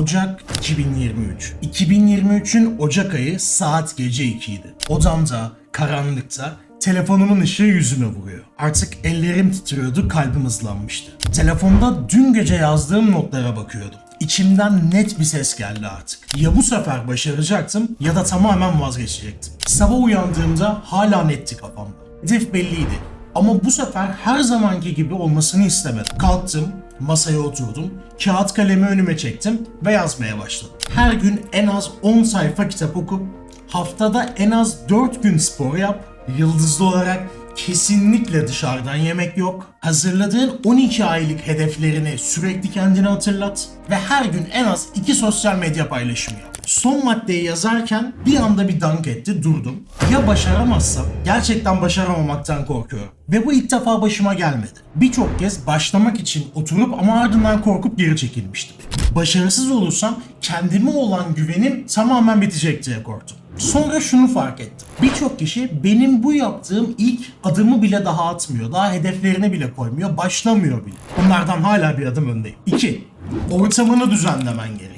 Ocak 2023. 2023'ün Ocak ayı saat gece 2 idi. Odamda, karanlıkta telefonumun ışığı yüzüme vuruyor. Artık ellerim titriyordu, kalbim hızlanmıştı. Telefonda dün gece yazdığım notlara bakıyordum. İçimden net bir ses geldi artık. Ya bu sefer başaracaktım ya da tamamen vazgeçecektim. Sabah uyandığımda hala netti kafamda. Hedef belliydi. Ama bu sefer her zamanki gibi olmasını istemedim. Kalktım, masaya oturdum, kağıt kalemi önüme çektim ve yazmaya başladım. Her gün en az 10 sayfa kitap oku, haftada en az 4 gün spor yap, yıldızlı olarak kesinlikle dışarıdan yemek yok. Hazırladığın 12 aylık hedeflerini sürekli kendine hatırlat ve her gün en az 2 sosyal medya paylaşımı yap. Son maddeyi yazarken bir anda bir dank etti durdum. Ya başaramazsam gerçekten başaramamaktan korkuyorum. Ve bu ilk defa başıma gelmedi. Birçok kez başlamak için oturup ama ardından korkup geri çekilmiştim. Başarısız olursam kendime olan güvenim tamamen bitecek diye korktum. Sonra şunu fark ettim. Birçok kişi benim bu yaptığım ilk adımı bile daha atmıyor. Daha hedeflerine bile koymuyor. Başlamıyor bile. Bunlardan hala bir adım öndeyim. 2. Ortamını düzenlemen gerekiyor.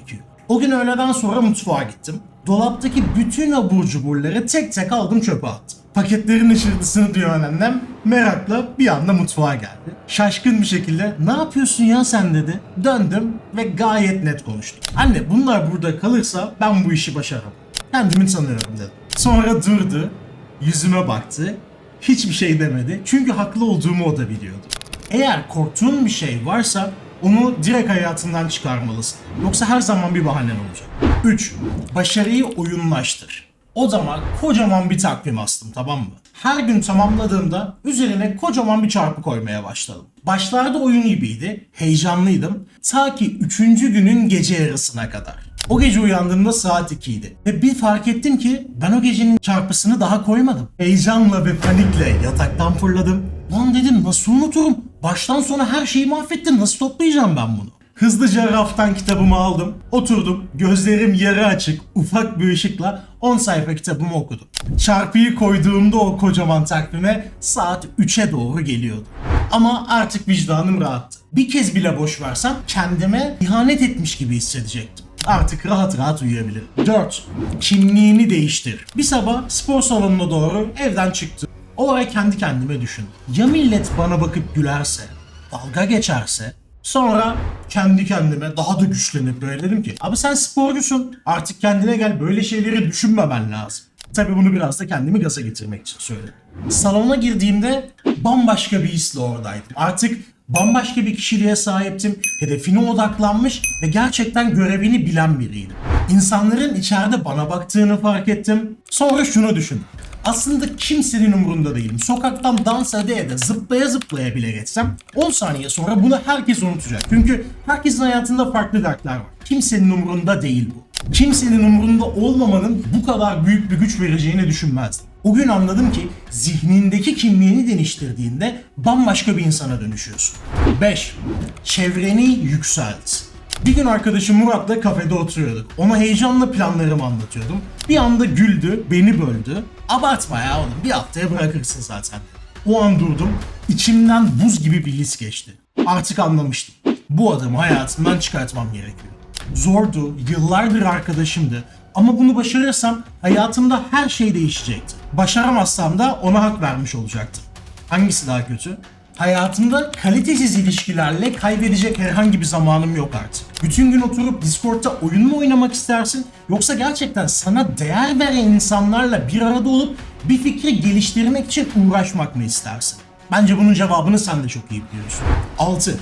O gün öğleden sonra mutfağa gittim. Dolaptaki bütün abur cuburları tek tek aldım çöpe attım. Paketlerin ışırtısını duyan annem merakla bir anda mutfağa geldi. Şaşkın bir şekilde ne yapıyorsun ya sen dedi. Döndüm ve gayet net konuştum. Anne bunlar burada kalırsa ben bu işi başaramam. Kendimi tanıyorum dedim. Sonra durdu, yüzüme baktı, hiçbir şey demedi. Çünkü haklı olduğumu o da biliyordu. Eğer korktuğun bir şey varsa onu direkt hayatından çıkarmalısın. Yoksa her zaman bir bahanen olacak. 3. Başarıyı oyunlaştır. Odama kocaman bir takvim astım tamam mı? Her gün tamamladığımda üzerine kocaman bir çarpı koymaya başladım. Başlarda oyun gibiydi, heyecanlıydım. Ta ki 3. günün gece yarısına kadar. O gece uyandığımda saat 2 idi. Ve bir fark ettim ki ben o gecenin çarpısını daha koymadım. Heyecanla ve panikle yataktan fırladım. Lan dedim nasıl unuturum? Baştan sona her şeyi mahvettim. Nasıl toplayacağım ben bunu? Hızlıca raftan kitabımı aldım. Oturdum. Gözlerim yarı açık. Ufak bir ışıkla 10 sayfa kitabımı okudum. Çarpıyı koyduğumda o kocaman takvime saat 3'e doğru geliyordu. Ama artık vicdanım rahattı. Bir kez bile boş versem kendime ihanet etmiş gibi hissedecektim. Artık rahat rahat uyuyabilirim. 4. Kimliğini değiştir. Bir sabah spor salonuna doğru evden çıktım. O ara kendi kendime düşündüm. Ya millet bana bakıp gülerse, dalga geçerse, sonra kendi kendime daha da güçlenip böyle dedim ki abi sen sporcusun artık kendine gel böyle şeyleri düşünmemen lazım. Tabii bunu biraz da kendimi gaza getirmek için söyledim. Salona girdiğimde bambaşka bir hisle oradaydım. Artık bambaşka bir kişiliğe sahiptim. Hedefine odaklanmış ve gerçekten görevini bilen biriydim. İnsanların içeride bana baktığını fark ettim. Sonra şunu düşündüm. Aslında kimsenin umurunda değilim. Sokaktan dans ede ede zıplaya zıplaya bile geçsem 10 saniye sonra bunu herkes unutacak. Çünkü herkesin hayatında farklı dertler var. Kimsenin umurunda değil bu. Kimsenin umurunda olmamanın bu kadar büyük bir güç vereceğini düşünmezdim. O gün anladım ki zihnindeki kimliğini değiştirdiğinde bambaşka bir insana dönüşüyorsun. 5. Çevreni yükselt. Bir gün arkadaşım Murat'la kafede oturuyorduk. Ona heyecanla planlarımı anlatıyordum. Bir anda güldü, beni böldü. Abartma ya oğlum bir haftaya bırakırsın zaten. O an durdum. İçimden buz gibi bir his geçti. Artık anlamıştım. Bu adamı hayatımdan çıkartmam gerekiyor. Zordu, yıllardır arkadaşımdı. Ama bunu başarırsam hayatımda her şey değişecekti. Başaramazsam da ona hak vermiş olacaktım. Hangisi daha kötü? Hayatımda kalitesiz ilişkilerle kaybedecek herhangi bir zamanım yok artık. Bütün gün oturup Discord'da oyun mu oynamak istersin? Yoksa gerçekten sana değer veren insanlarla bir arada olup bir fikri geliştirmek için uğraşmak mı istersin? Bence bunun cevabını sen de çok iyi biliyorsun. 6.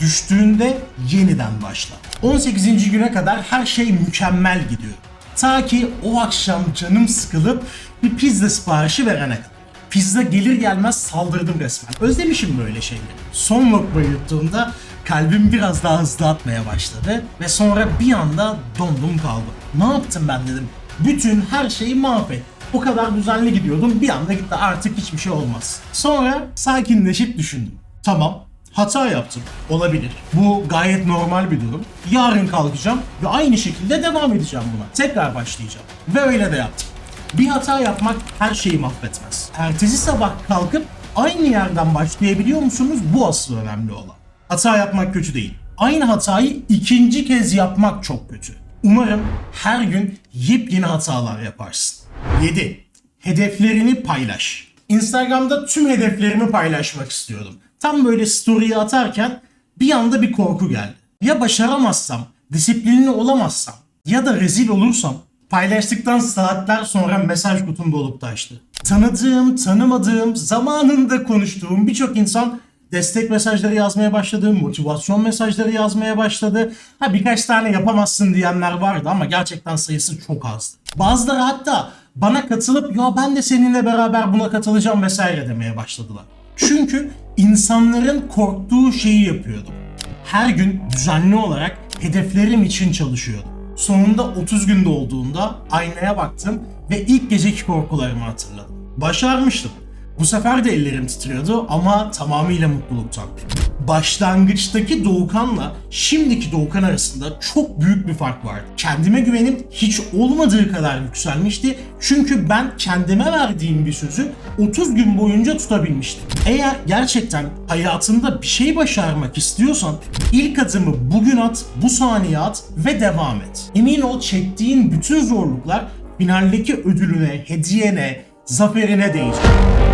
Düştüğünde yeniden başla. 18. güne kadar her şey mükemmel gidiyor. Ta ki o akşam canım sıkılıp bir pizza siparişi verene kadar. Pizza gelir gelmez saldırdım resmen. Özlemişim böyle şeyleri. Son lokmayı yuttuğumda kalbim biraz daha hızlı atmaya başladı ve sonra bir anda dondum kaldım. Ne yaptım ben dedim. Bütün her şeyi mahvet. O kadar düzenli gidiyordum bir anda gitti artık hiçbir şey olmaz. Sonra sakinleşip düşündüm. Tamam hata yaptım. Olabilir. Bu gayet normal bir durum. Yarın kalkacağım ve aynı şekilde devam edeceğim buna. Tekrar başlayacağım. Ve öyle de yaptım. Bir hata yapmak her şeyi mahvetmez. Ertesi sabah kalkıp aynı yerden başlayabiliyor musunuz? Bu asıl önemli olan. Hata yapmak kötü değil. aynı hatayı ikinci kez yapmak çok kötü. Umarım her gün yepyeni hatalar yaparsın. 7. Hedeflerini paylaş. Instagram'da tüm hedeflerimi paylaşmak istiyordum. Tam böyle story'i atarken bir anda bir korku geldi. Ya başaramazsam, disiplinli olamazsam ya da rezil olursam paylaştıktan saatler sonra mesaj kutum dolup taştı. Tanıdığım, tanımadığım, zamanında konuştuğum birçok insan destek mesajları yazmaya başladı, motivasyon mesajları yazmaya başladı. Ha birkaç tane yapamazsın diyenler vardı ama gerçekten sayısı çok azdı. Bazıları hatta bana katılıp ya ben de seninle beraber buna katılacağım vesaire demeye başladılar. Çünkü insanların korktuğu şeyi yapıyordum. Her gün düzenli olarak hedeflerim için çalışıyordum. Sonunda 30 günde olduğunda aynaya baktım ve ilk geceki korkularımı hatırladım. Başarmıştım. Bu sefer de ellerim titriyordu ama tamamıyla mutluluktan. Başlangıçtaki Doğukan'la şimdiki Doğukan arasında çok büyük bir fark vardı. Kendime güvenim hiç olmadığı kadar yükselmişti. Çünkü ben kendime verdiğim bir sözü 30 gün boyunca tutabilmiştim. Eğer gerçekten hayatında bir şey başarmak istiyorsan ilk adımı bugün at, bu saniye at ve devam et. Emin ol çektiğin bütün zorluklar finaldeki ödülüne, hediyene, zaferine değecek.